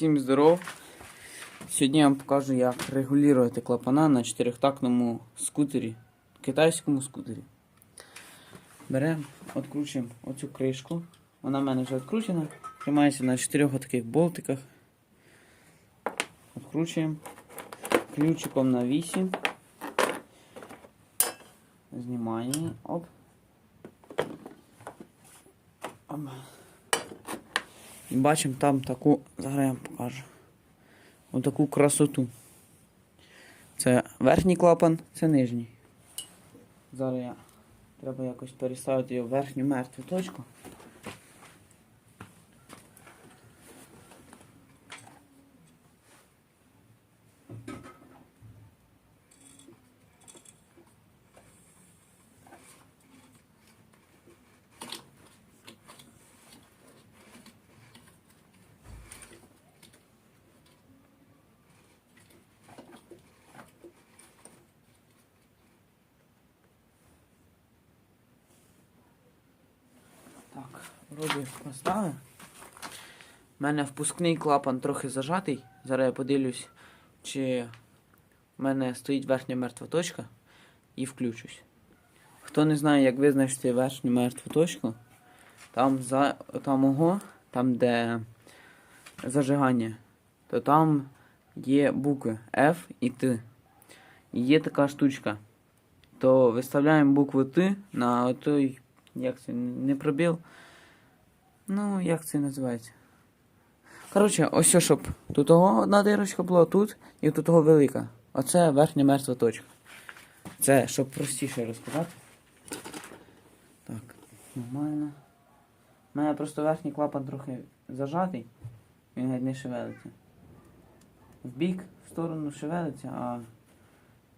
Всім здоров! Сьогодні я вам покажу, як регулювати клапана на чотирьохтактному скутері, китайському скутері. Беремо, відкручуємо оцю кришку. Вона в мене вже відкручена. Тримається на чотирьох таких болтиках. Відкручуємо ключиком на 8. Знімаємо. Оп. Оп. І бачимо там таку, зараз я вам покажу. Отаку красоту. Це верхній клапан, це нижній. Зараз я треба якось переставити його в верхню мертву точку. Так, вроді поставив. У мене впускний клапан трохи зажатий. Зараз я подивлюсь, чи в мене стоїть верхня мертва точка і включусь. Хто не знає, як визначити верхню мертву точку, там за там ого, там де зажигання, то там є букви F і T. І є така штучка. То виставляємо букву Т на той як це не пробіл. Ну, як це називається? Коротше, ось що, щоб тут того одна дирочка була тут і тут того велика. Оце верхня мертва точка. Це щоб простіше розказати. Так, нормально. У мене просто верхній клапан трохи зажатий, він геть не шевелиться. В бік, в сторону шевелиться, а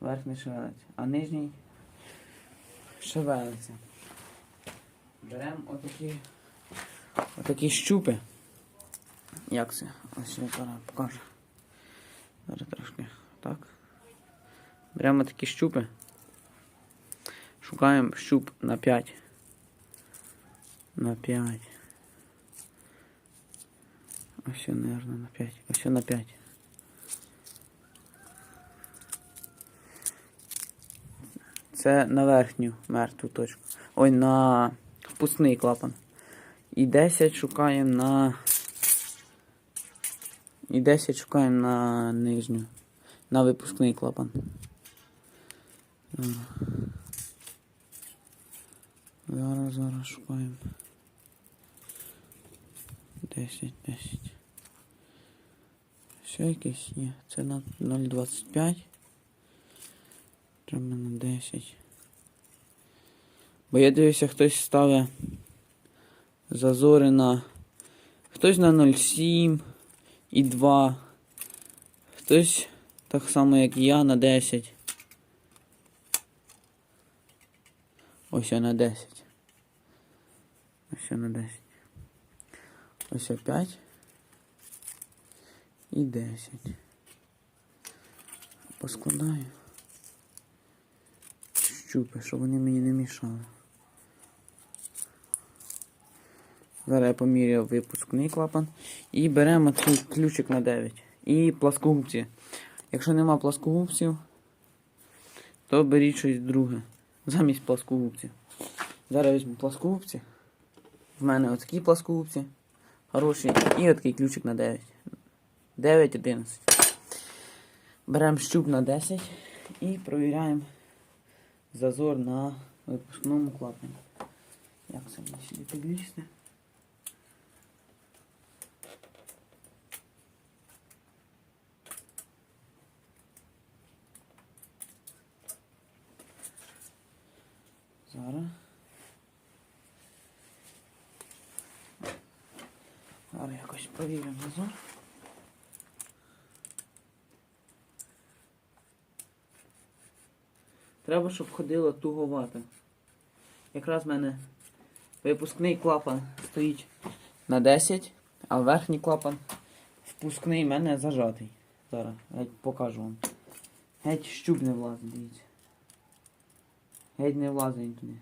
верх не шевелиться. А нижній шевелиться. Беремо отакі, отакі щупи. Як це? Ось я зараз покажу. Зараз трошки так. Беремо такі щупи. Шукаємо щуп на 5. На 5. Ось, наверное, на 5. Ось на 5. Це на верхню мертву точку. Ой, на впускний клапан. І 10 шукаємо на. І 10 шукаємо на нижню. На випускний клапан. Зараз, зараз, шукаємо. 10, 10. Ще якийсь є. Це на 0,25. Треба на 10. Бо я дивлюся, хтось ставить зазори на. Хтось на 0,7 і 2. Хтось так само, як я, на 10. Ось я на 10. Ось я на 10. Ось я 5. І 10. Поскладаю. Щупи, щоб вони мені не мішали. Зараз я поміряю випускний клапан. І беремо цей ключик на 9. І пласкогубці. Якщо нема пласкогубців, то беріть щось друге. Замість пласкогубців. Зараз візьму пласкогубці. В мене отакі пласкогубці. Хороші. І отакий ключик на 9. 9, 11. Беремо щуп на 10 і провіряємо зазор на випускному клапані. Як це мені сюди підлізти? Зараз. Зараз якось провіримо зазор. Треба, щоб ходило туговато. Якраз в мене випускний клапан стоїть на 10, а верхній клапан впускний в мене зажатий. Зараз геть покажу вам. Геть щуп не влазить, дивіться. Геть не влазить туди.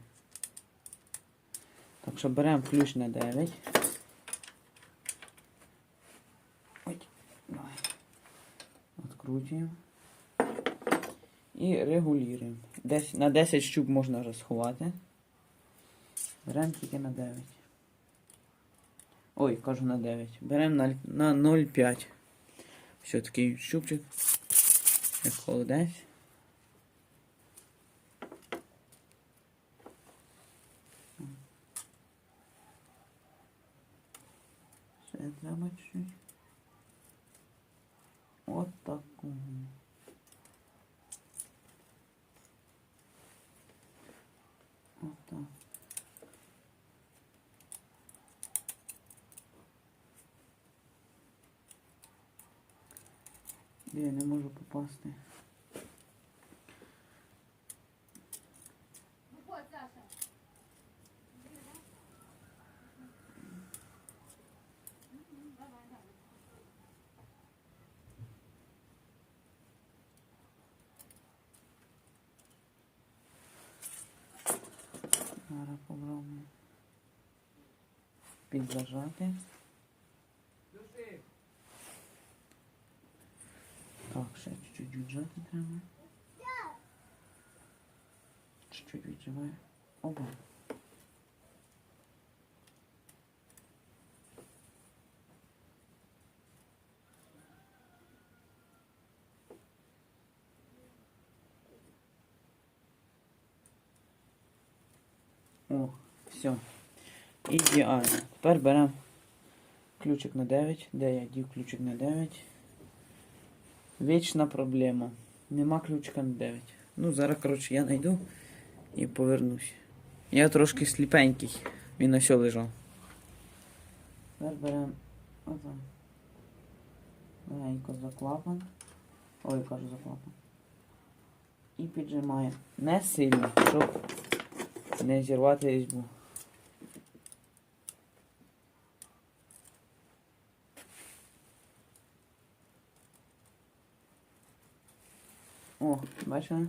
Так що беремо ключ на 9. Ой. Закручуємо. І регулюємо. Десь, на 10 щук можна розховати. Беремо тільки на 9. Ой, кажу на 9. Беремо на, на 0,5. Все такий щупчик. Як холодець. Ще треба чуть-чуть. От такого. От так. Я не можу попасти. Зараз попробуємо Підзажати. Так, ще чуть-чуть віджати треба. Чуть-чуть віджимаю. Оба. О, все. Ідеально. Тепер беремо ключик на 9. Де я дів ключик на 9? Вічна проблема. Нема ключика на 9. Ну, зараз, коротше, я знайду і повернусь. Я трошки сліпенький. Він ось лежав. Тепер беремо отам. Легенько за клапан. Ой, кажу за клапан. І піджимаємо. Не сильно, щоб не зірвати різьбу. О, бачили?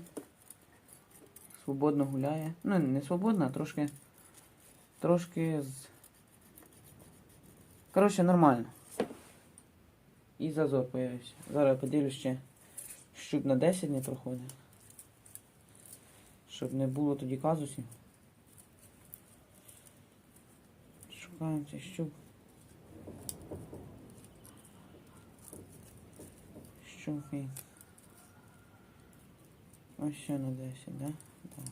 Свободно гуляє. Ну, не свободно, а трошки. Трошки з. Коротше, нормально. І зазор появився. Зараз я подивлюсь ще. Щуп на 10 не проходить. Щоб не було тоді казусів. Цей щуп. Щуки. Ось ще на 10, да? Да.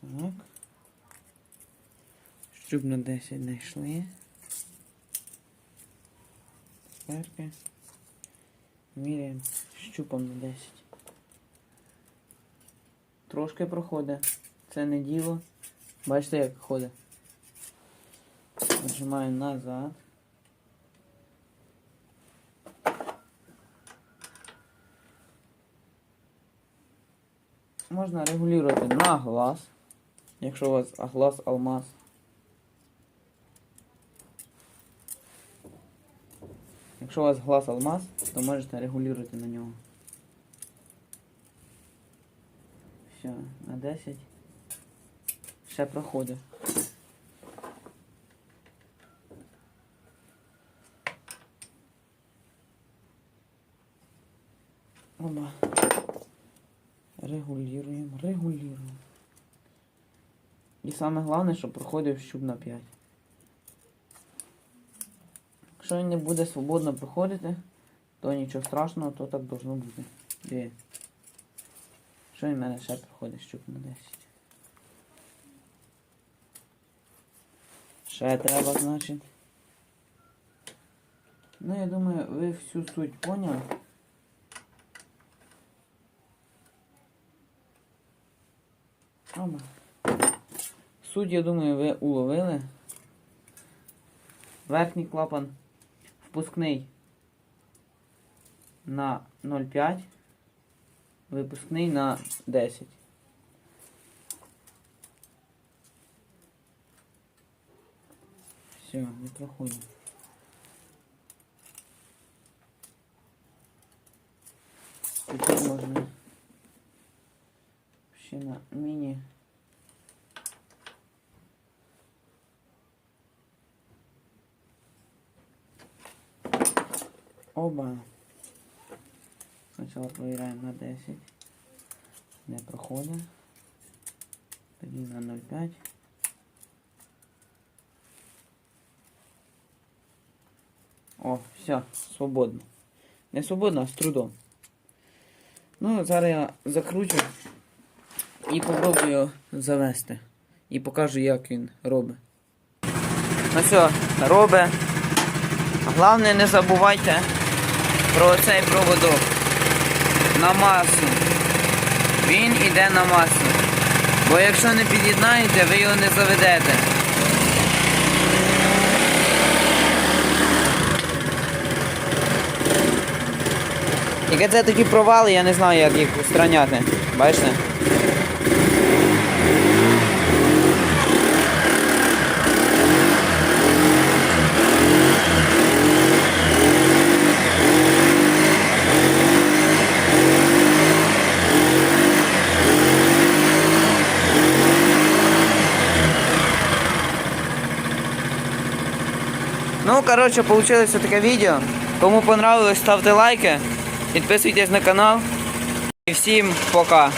Так. Щуп на 10 знайшли. Перки. Міряємо щупом на 10. Трошки проходить. Це не діло. Бачите, як ходить. Нажимаємо назад. Можна регулювати на глаз. Якщо у вас глаз алмаз. Якщо у вас глаз алмаз, то можете регулювати на нього. Все, на 10. Ще проходить. Оба. Регулюємо, регулюємо. І саме головне, щоб проходив щуп на 5. Якщо він не буде свободно проходити, то нічого страшного, то так должно бути. Де? Що він в мене ще проходить щуп на 10? Ще треба, значить. Ну, я думаю, ви всю суть поняли. Суть, я думаю, ви уловили. Верхній клапан впускний на 0,5, выпускные на 10. Все, не проходить. Теперь можно вообще на мини. Оба. Спочатку проверяємо на 10. Не проходить. Тоді на 0,5. О, все, свободно. Не свободно, а з трудом. Ну, зараз я закручу і попробую завести. І покажу, як він робить. Ну все, робить. Головне, не забувайте про цей проводок. На масу. Він іде на масу. Бо якщо не під'єднаєте, ви його не заведете. Яке це такі провали, я не знаю, як їх устраняти. Бачите? Ну, коротше, вийшло таке відео. Кому понравилось, ставте лайки, підписуйтесь на канал. І всім пока.